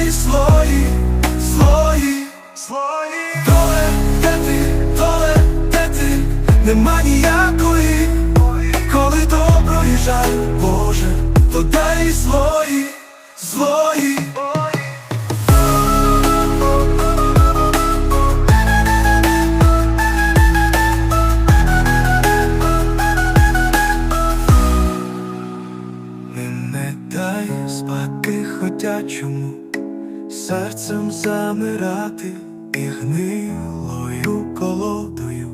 подай слої, слої, слої. Доле, де ти, доле, де ти, нема ніякої, коли добро і жаль, Боже, подай слої, слої. Не, дай спати ходячому, серцем замирати і гнилою колодою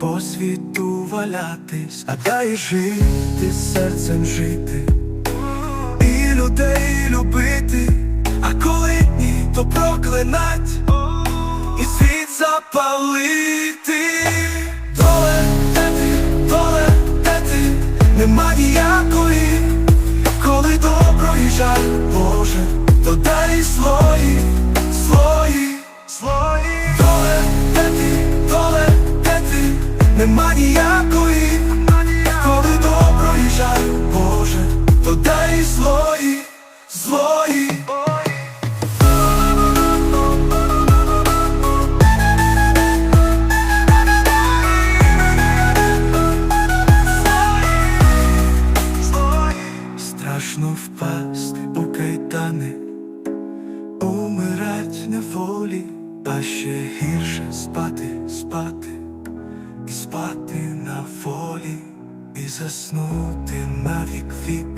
по світу валятись, а дай жити, серцем жити, і людей любити, а коли ні, то проклинать. І світ запалити. Нема ніякої, коли добро і жаль, Боже, то дай слої, слої. Страшно впасти у кайдани, умирать на волі, а ще гірше спати, спати, спати на волі, і заснути на вік віки.